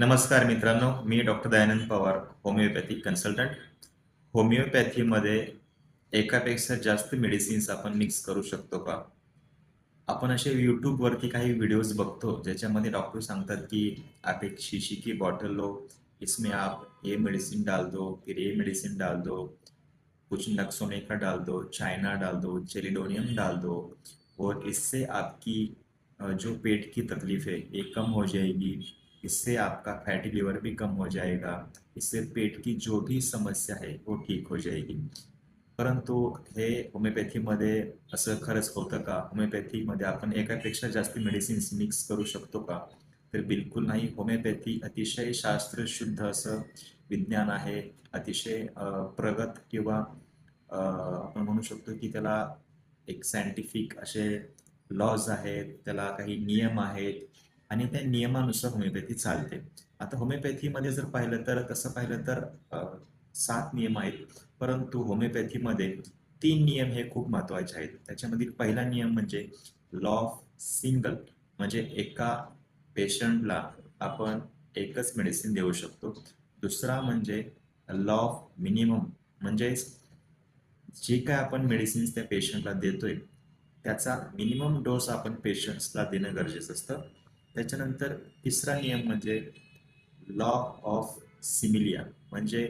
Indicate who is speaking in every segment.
Speaker 1: नमस्कार मित्रांनो मी doctor Dayanand Pawar homeopathy consultant. होमिओपॅथीमध्ये एकापेक्षा जास्त मेडिसिन्स आपण मिक्स करू शकतो का? आपण असे यूट्यूबवरती काही व्हिडिओज बघतो ज्याच्यामध्ये डॉक्टर सांगतात की आप एक शीशी की बॉटल लो इसमें आप ये मेडिसिन डाल दो फिर ये मेडिसिन डाल दो कुछ नक्सोने का डाल दो चाइना डाल दो चेलिडोनियम डाल दो और इससे आपकी जो पेट की तकलीफ है ये कम हो जाएगी इससे आपका फैटी लिवर भी कम हो जाएगा। इससे पेट की जो भी समस्या है वो ठीक हो जाएगी। परंतु हे होमिओपॅथीमध्ये असं खरंच होतं का? होमिओपॅथीमध्ये आपण एकापेक्षा जास्त मेडिसिन्स मिक्स करू शकतो का? तर बिलकुल नाही. होमिओपॅथी अतिशय शास्त्रशुद्ध असं विज्ञान आहे. अतिशय प्रगत किंवा आपण म्हणू शकतो की त्याला एक सायंटिफिक असे लॉज आहेत. त्याला काही नियम आहेत. आणि त्या नियमानुसार होमिओपॅथी चालते. आता होमिओपॅथीमध्ये जर पाहिलं तर तसं पाहिलं तर सात नियम आहेत. परंतु होमिओपॅथीमध्ये तीन नियम हे खूप महत्त्वाचे आहेत. त्याच्यामधील पहिला नियम म्हणजे लॉ ऑफ सिंगल म्हणजे एका पेशंटला आपण एकच मेडिसिन देऊ शकतो. दुसरा म्हणजे लॉ ऑफ मिनिमम म्हणजे जे काय आपण मेडिसिन्स त्या पेशंटला देतोय त्याचा मिनिमम डोस आपण पेशंट्सला देणं गरजेचं असतं. त्याच्यानंतर तिसरा नियम म्हणजे लॉ ऑफ सिमिलिया. म्हणजे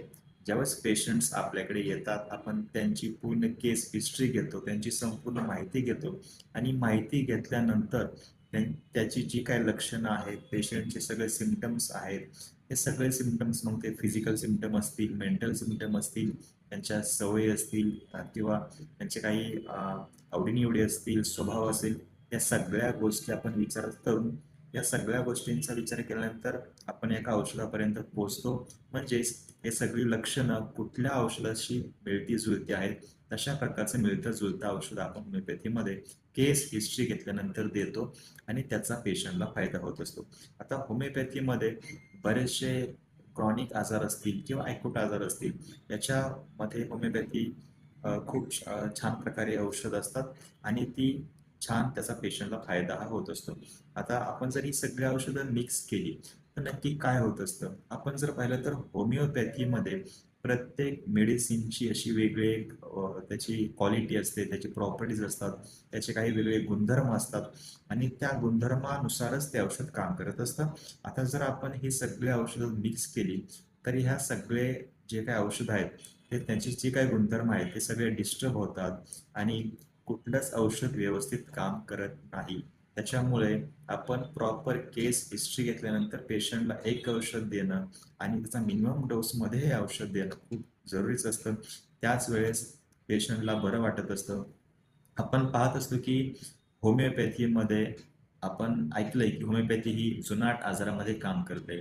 Speaker 1: ज्यावेळेस पेशंट्स आपल्याकडे येतात आपण त्यांची पूर्ण केस हिस्ट्री घेतो त्यांची संपूर्ण माहिती घेतो आणि माहिती घेतल्यानंतर त्यां- त्याची जी काय लक्षणं आहेत पेशंटचे सगळे सिमटम्स आहेत हे सगळे सिमटम्स मग ते फिजिकल सिमटम असतील मेंटल सिमटम असतील त्यांच्या सवयी असतील किंवा त्यांचे काही आवडीनिवडी असतील स्वभाव असेल या सगळ्या गोष्टी आपण विचारात करून या सगळ्या गोष्टींचा विचार केल्यानंतर आपण एका औषधापर्यंत पोहोचतो. म्हणजेच हे सगळी लक्षणं कुठल्या औषधाशी मिळती जुळती आहेत तशा प्रकारचं मिळतं जुळतं औषध आपण होमिओपॅथीमध्ये केस हिस्ट्री घेतल्यानंतर देतो आणि त्याचा पेशंटला फायदा होत असतो. आता होमिओपॅथीमध्ये बरेचसे क्रॉनिक आजार असतील किंवा ॲक्यूट आजार असतील याच्यामध्ये होमिओपॅथी खूप छान प्रकारे औषध असतात आणि ती छान त्याचा पेशंटला फायदा हा होत असतो. आता आपण जर ही सगळी औषधं मिक्स केली तर नक्की काय होत असतं? आपण जर पाहिलं तर होमिओपॅथीमध्ये प्रत्येक मेडिसिनची अशी वेगळी त्याची क्वालिटी असते त्याची प्रॉपर्टीज असतात त्याचे काही वेगळे गुणधर्म असतात आणि त्या गुणधर्मानुसारच ते औषध काम करत असतं. आता जर आपण ही सगळी औषधं मिक्स केली तर ह्या सगळे जे काही औषधं आहेत ते त्यांची जी काही गुणधर्म आहेत ते सगळे डिस्टर्ब होतात आणि कुठलंच औषध व्यवस्थित काम करत नाही. त्याच्यामुळे आपण प्रॉपर केस हिस्ट्री घेतल्यानंतर पेशंटला एक औषध देणं आणि त्याचा मिनिमम डोसमध्ये हे औषध देणं खूप जरुरीच असतं. त्याच वेळेस पेशंटला बरं वाटत असतं. आपण पाहत असतो की होमिओपॅथीमध्ये आपण ऐकलंय की होमिओपॅथी ही जुनाट आजारामध्ये काम करते.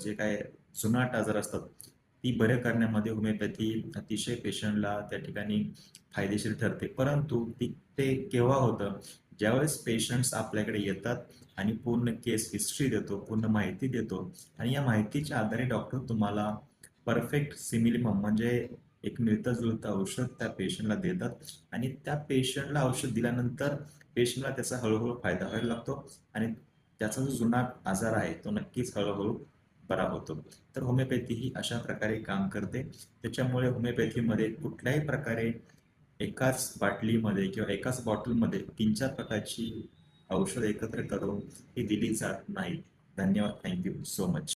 Speaker 1: जे काय जुनाट आजार असतात ती बरे करण्यामध्ये होमिओपॅथी अतिशय पेशंटला त्या ठिकाणी फायदेशीर ठरते. परंतु ती ते केव्हा होतं? ज्यावेळेस पेशंट्स आपल्याकडे येतात आणि पूर्ण केस हिस्ट्री देतो पूर्ण माहिती देतो आणि या माहितीच्या आधारे डॉक्टर तुम्हाला परफेक्ट सिमिलिमम म्हणजे एक मिळतं जुळतं औषध त्या पेशंटला देतात आणि त्या पेशंटला औषध दिल्यानंतर पेशंटला त्याचा हळूहळू फायदा व्हायला लागतो आणि त्याचा जो जुना आजार आहे तो नक्कीच हळूहळू बरा होतो. तर होमिओपॅथी ही अशा प्रकारे काम करते. त्याच्यामुळे होमिओपॅथीमध्ये कुठल्याही प्रकारे एकाच बाटलीमध्ये किंवा एकाच बॉटलमध्ये तीन चार प्रकारची औषध एकत्र करून ही दिली जात नाहीत धन्यवाद. Thank you so much